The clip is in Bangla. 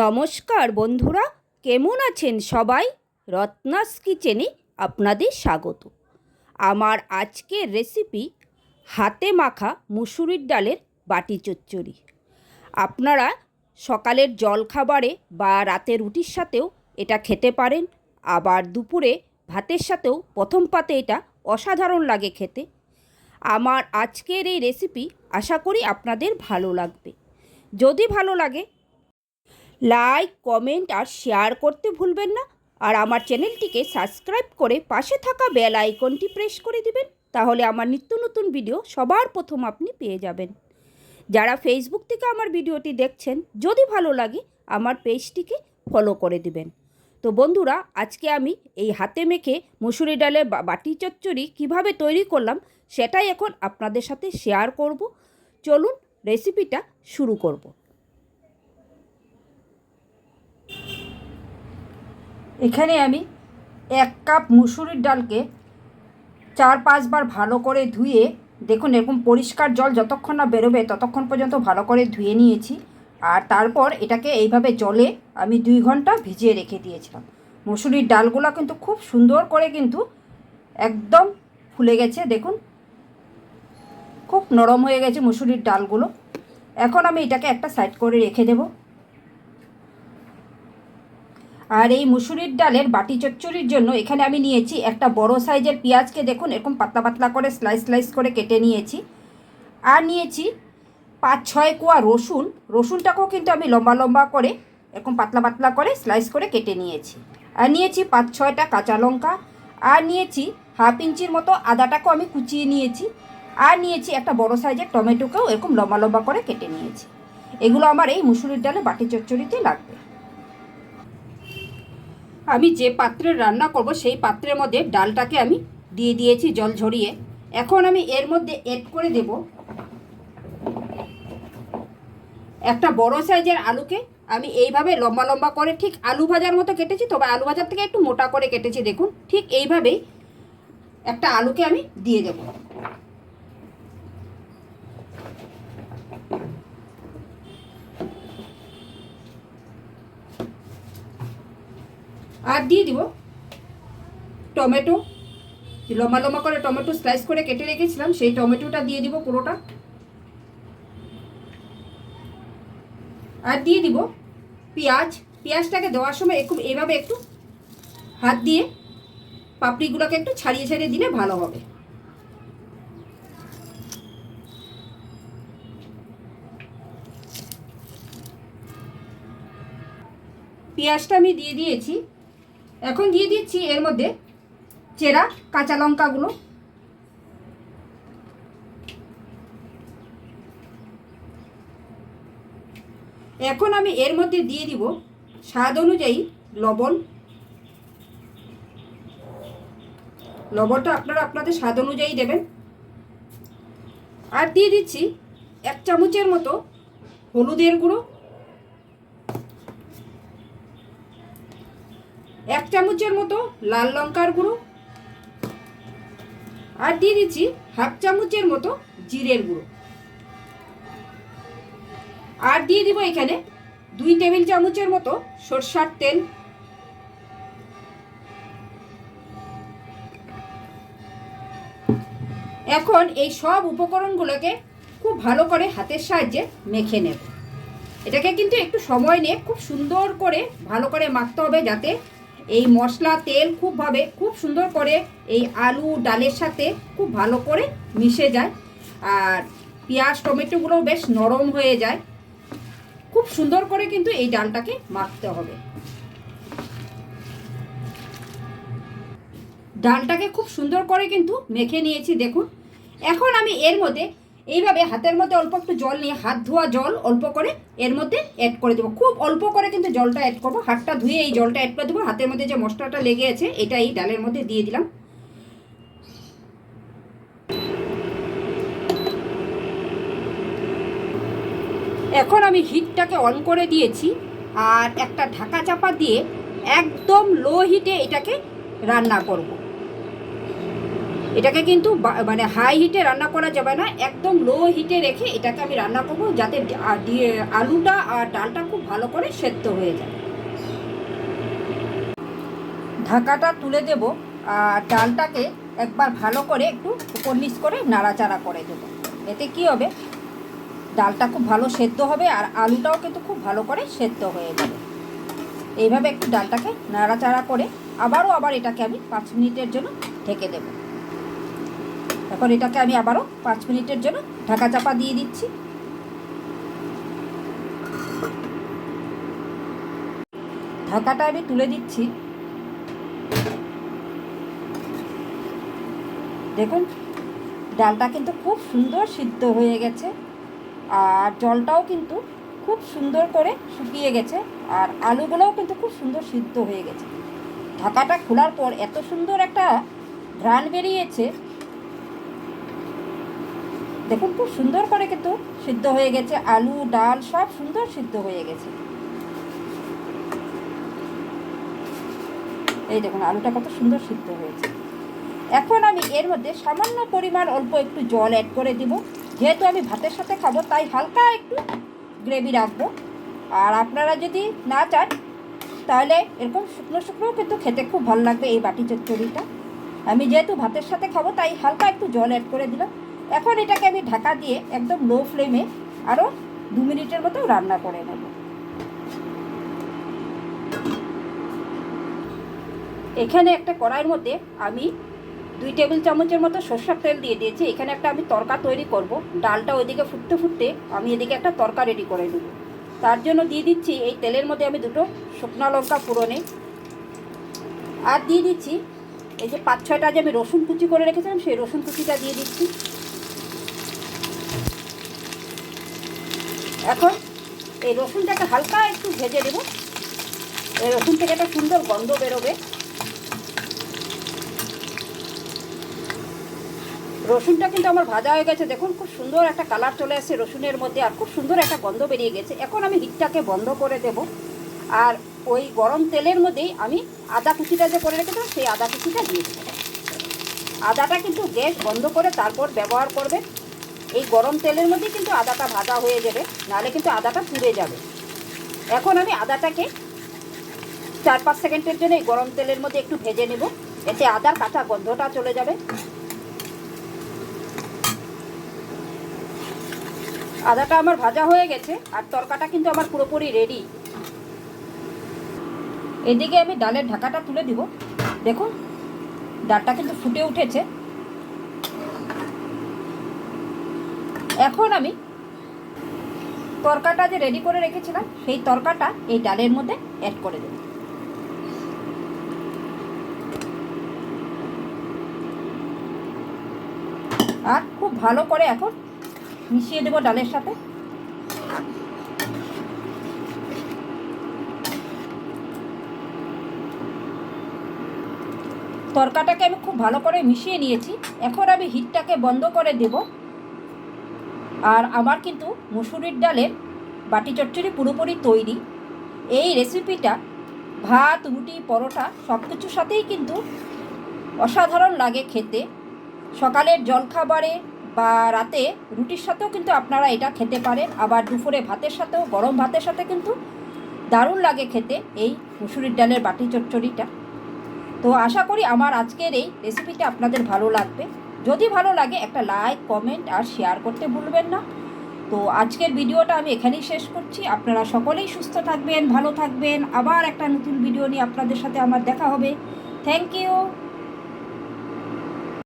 নমস্কার বন্ধুরা, কেমন আছেন সবাই? রত্নাস কিচেনে আপনাদের স্বাগত। আমার আজকের রেসিপি হাতে মাখা মুসুরির ডালের বাটি চচ্চড়ি। আপনারা সকালের জলখাবারে বা রাতে রুটির সাথেও এটা খেতে পারেন, আবার দুপুরে ভাতের সাথেও প্রথম পাতে এটা অসাধারণ লাগে খেতে। আমার আজকের এই রেসিপি আশা করি আপনাদের ভালো লাগবে। যদি ভালো লাগে লাইক কমেন্ট আর শেয়ার করতে ভুলবেন না। আর আমার চ্যানেলটিকে সাবস্ক্রাইব করে পাশে থাকা বেল আইকনটি প্রেস করে দিবেন। তাহলে আমার নিত্য নতুন ভিডিও সবার প্রথম আপনি পেয়ে যাবেন। যারা ফেসবুক থেকে আমার ভিডিওটি দেখছেন, যদি ভালো লাগে, আমার পেজটিকে ফলো করে দিবেন। তো বন্ধুরা, আজকে আমি এই হাতে মেখে মুসুরি ডালের বাটি চচ্চড়ি কীভাবে তৈরি করলাম, সেটাই এখন আপনাদের সাথে শেয়ার করব। চলুন রেসিপিটা শুরু করব। এখানে আমি এক কাপ মুসুরির ডালকে চার পাঁচবার ভালো করে ধুয়ে, দেখুন এরকম পরিষ্কার জল যতক্ষণ না বেরোবে ততক্ষণ পর্যন্ত ভালো করে ধুয়ে নিয়েছি। আর তারপর এটাকে এইভাবে জলে আমি দুই ঘণ্টা ভিজিয়ে রেখে দিয়েছিলাম। মুসুরির ডালগুলো কিন্তু খুব সুন্দর করে কিন্তু একদম ফুলে গেছে, দেখুন। খুব নরম হয়ে গেছে মুসুরির ডালগুলো। এখন আমি এটাকে একটা সাইড করে রেখে দেবো। আর এই মুসুরির ডালের বাটি চচ্চড়ির জন্য এখানে আমি নিয়েছি একটা বড় সাইজের পেঁয়াজকে, দেখুন, এরকম পাতলা পাতলা করে স্লাইস স্লাইস করে কেটে নিয়েছি। আর নিয়েছি পাঁচ, ছয় কোয়া রসুন। রসুনটাকেও কিন্তু আমি লম্বা লম্বা করে, এরকম পাতলা পাতলা করে স্লাইস করে কেটে নিয়েছি। আর নিয়েছি পাঁচ, ছয়টা কাঁচা লঙ্কা। আর নিয়েছি হাফ ইঞ্চির মতো আদাটাকেও আমি কুচিয়ে নিয়েছি। আর নিয়েছি একটা বড় সাইজের টমেটোকেও এরকম লম্বা লম্বা করে কেটে নিয়েছি। এগুলো আমার এই মুসুরির ডালে বাটি চচ্চড়িতে লাগবে। আমি যে পাত্রে রান্না করব, সেই পাত্রের মধ্যে ডালটাকে আমি দিয়ে দিয়েছি জল ঝরিয়ে। এখন আমি এর মধ্যে এড করে দেব একটা বড় সাইজের আলুকে। আমি এইভাবে লম্বা লম্বা করে, ঠিক আলু ভাজার মতো কেটেছি, তবে আলু ভাজার থেকে একটু মোটা করে কেটেছি, দেখুন। ঠিক এইভাবেই একটা আলুকে আমি দিয়ে দেব। আর দিয়ে দিব টমেটো। লম্বা লম্বা করে টমেটো স্লাইস করে কেটে রেখেছিলাম, সেই টমেটোটা দিয়ে দিব পুরোটা। আর দিয়ে দিব পেঁয়াজ। পেঁয়াজটাকে দেওয়ার সময় একটু এভাবে একটু হাত দিয়ে পাপড়িগুলোকে একটু ছাড়িয়ে ছাড়িয়ে দিলে ভালো হবে। পেঁয়াজটা আমি দিয়ে দিয়েছি। এখন দিয়ে দিচ্ছি এর মধ্যে চেরা, কাঁচা লঙ্কাগুলো। এখন আমি এর মধ্যে দিয়ে দিব স্বাদ অনুযায়ী লবণ। লবণটা আপনারা আপনাদের স্বাদ অনুযায়ী দেবেন। আর দিয়ে দিচ্ছি এক চামচের মতো হলুদের গুঁড়ো। এক চামচের মতো লাল লঙ্কার গুঁড়ো। আর দিয়ে দিচ্ছি হাফ চামচের মতো জিরের গুঁড়ো। আর দিয়ে দিব এখানে দুই টেবিল চামচের মতো সরষার তেল। এখন এই সব উপকরণগুলোকে খুব ভালো করে হাতের সাহায্যে মেখে নেব। এটাকে কিন্তু একটু সময় নিয়ে খুব সুন্দর করে ভালো করে মাখতে হবে যাতে এই মশলা তেল খুবভাবে খুব সুন্দর করে এই আলু ডালের সাথে খুব ভালো করে মিশে যায়। আর পেঁয়াজ টমেটোগুলো বেশ নরম হয়ে যায়। খুব সুন্দর করে কিন্তু এই ডালটাকে মাখতে হবে। ডালটাকে খুব সুন্দর করে কিন্তু মেখে নিয়েছি, দেখুন। এখন আমি এর মধ্যে এইভাবে হাতের মধ্যে অল্প একটু জল নিয়ে, হাত ধোয়া জল অল্প করে এর মধ্যে অ্যাড করে দেবো। খুব অল্প করে কিন্তু জলটা অ্যাড করব। হাতটা ধুয়ে এই জলটা অ্যাড করে দেবো। হাতের মধ্যে যে মশলাটা লেগে আছে এটা এই ডালের মধ্যে দিয়ে দিলাম। এখন আমি হিটটাকে অন করে দিয়েছি আর একটা ঢাকা চাপা দিয়ে একদম লো হিটে এটাকে রান্না করব। এটাকে কিন্তু মানে হাই হিটে রান্না করা যাবে না, একদম লো হিটে রেখে এটাকে আমি রান্না করব যাতে আলুটা আর ডালটা খুব ভালো করে সেদ্ধ হয়ে যায়। ঢাকাটা তুলে দেব, আর ডালটাকে একবার ভালো করে একটু উপর নিচ করে নাড়াচাড়া করে দেবো। এতে কি হবে? ডালটা খুব ভালো সেদ্ধ হবে আর আলুটাও কিন্তু খুব ভালো করে সেদ্ধ হয়ে যাবে। এইভাবে একটু ডালটাকে নাড়াচাড়া করে আবারও আবার এটাকে আমি পাঁচ মিনিটের জন্য ঢেকে দেব। এখন এটাকে আমি আবারও পাঁচ মিনিটের জন্য ঢাকা চাপা দিয়ে দিচ্ছি। ঢাকাটা আমি তুলে দিচ্ছি। দেখুন, ডালটা কিন্তু খুব সুন্দর সিদ্ধ হয়ে গেছে আর জলটাও কিন্তু খুব সুন্দর করে শুকিয়ে গেছে আর আলুগুলোও কিন্তু খুব সুন্দর সিদ্ধ হয়ে গেছে। ঢাকাটা খোলার পর এত সুন্দর একটা ঘ্রাণ বেরিয়েছে দেখুন, খুব সুন্দর করে কিন্তু সিদ্ধ হয়ে গেছে, আলু, ডাল সব সুন্দর সিদ্ধ হয়ে গেছে। এই দেখুন, আলুটা কত সুন্দর সিদ্ধ হয়েছে। এখন আমি এর মধ্যে সামান্য পরিমাণ অল্প একটু জল অ্যাড করে দিব। যেহেতু আমি ভাতের সাথে খাব, তাই হালকা একটু গ্রেভি রাখব। আর আপনারা যদি না চান, তাহলে এরকম শুকনো শুকনোও কিন্তু খেতে খুব ভালো লাগবে এই বাটি চচ্চড়িটা। আমি যেহেতু ভাতের সাথে খাব, তাই হালকা একটু জল অ্যাড করে দিলাম। এখন এটাকে আমি ঢাকা দিয়ে একদম লো ফ্লেমে আরও দু মিনিটের মতো রান্না করে নেব। এখানে একটা কড়াইয়ের মধ্যে আমি দুই টেবিল চামচের মতো সর্ষের তেল দিয়ে দিয়েছি। এখানে একটা আমি তরকা তৈরি করব। ডালটা ওইদিকে ফুটতে ফুটতে আমি এদিকে একটা তরকা রেডি করে নেব। তার জন্য দিয়ে দিচ্ছি এই তেলের মধ্যে আমি দুটো শুকনো লঙ্কা পুরনে আর দিয়ে দিচ্ছি এই যে পাঁচ ছয়টা যে আমি রসুন কুচি করে রেখেছিলাম, সেই রসুন কুচিটা দিয়ে দিচ্ছি। এখন এই রসুনটাকে হালকা একটু ভেজে দেবো এই রসুন থেকে একটা সুন্দর গন্ধ বেরোবে। রসুনটা কিন্তু আমার ভাজা হয়ে গেছে। দেখুন, খুব সুন্দর একটা কালার চলে আসছে রসুনের মধ্যে আর খুব সুন্দর একটা গন্ধ বেরিয়ে গেছে। এখন আমি হিটটাকে বন্ধ করে দেব। আর ওই গরম তেলের মধ্যেই আমি আদা কুচিটা যে করে রেখেছিলাম, সেই আদা কুচিটা দিয়ে আদাটা কিন্তু গ্যাস বন্ধ করে তারপর ব্যবহার করবেন। এই গরম তেলের মধ্যেই কিন্তু আদাটা ভাজা হয়ে যাবে, নাহলে কিন্তু আদাটা পুড়ে যাবে। এখন আমি আদাটাকে চার পাঁচ সেকেন্ডের জন্য এই গরম তেলের মধ্যে একটু ভেজে নেব, এতে আদার কাঁচা গন্ধটা চলে যাবে। আদাটা আমার ভাজা হয়ে গেছে, আর তরকাটা কিন্তু আমার পুরোপুরি রেডি এদিকে আমি ডালের ঢাকাটা তুলে দিব। দেখুন, ডালটা কিন্তু ফুটে উঠেছে। এখন আমি তরকাটা যে রেডি করে রেখেছিলাম, সেই তরকাটা এই ডালের মধ্যে অ্যাড করে দেব। আর খুব ভালো করে এখন মিশিয়ে দেবো ডালের সাথে। তরকাটাকে আমি খুব ভালো করে মিশিয়ে নিয়েছি। এখন আমি হিটটাকে বন্ধ করে দেব। আর আমার কিন্তু মুসুরির ডালের বাটি চচ্চড়ি পুরোপুরি তৈরি। এই রেসিপিটা ভাত, রুটি, পরোটা সব কিছুর সাথেই কিন্তু অসাধারণ লাগে খেতে। সকালের জলখাবারে বা রাতে রুটির সাথেও কিন্তু আপনারা এটা খেতে পারেন। আবার দুপুরে ভাতের সাথেও, গরম ভাতের সাথে কিন্তু দারুণ লাগে খেতে এই মুসুরির ডালের বাটি চচ্চড়িটা। তো আশা করি আমার আজকের এই রেসিপিটা আপনাদের ভালো লাগবে। যদি ভালো লাগে একটা লাইক কমেন্ট আর শেয়ার করতে ভুলবেন না। তো আজকের ভিডিওটা আমি এখানেই শেষ করছি। আপনারা সকলেই সুস্থ থাকবেন, ভালো থাকবেন। আবার একটা নতুন ভিডিও নিয়ে আপনাদের সাথে আমার দেখা হবে। Thank you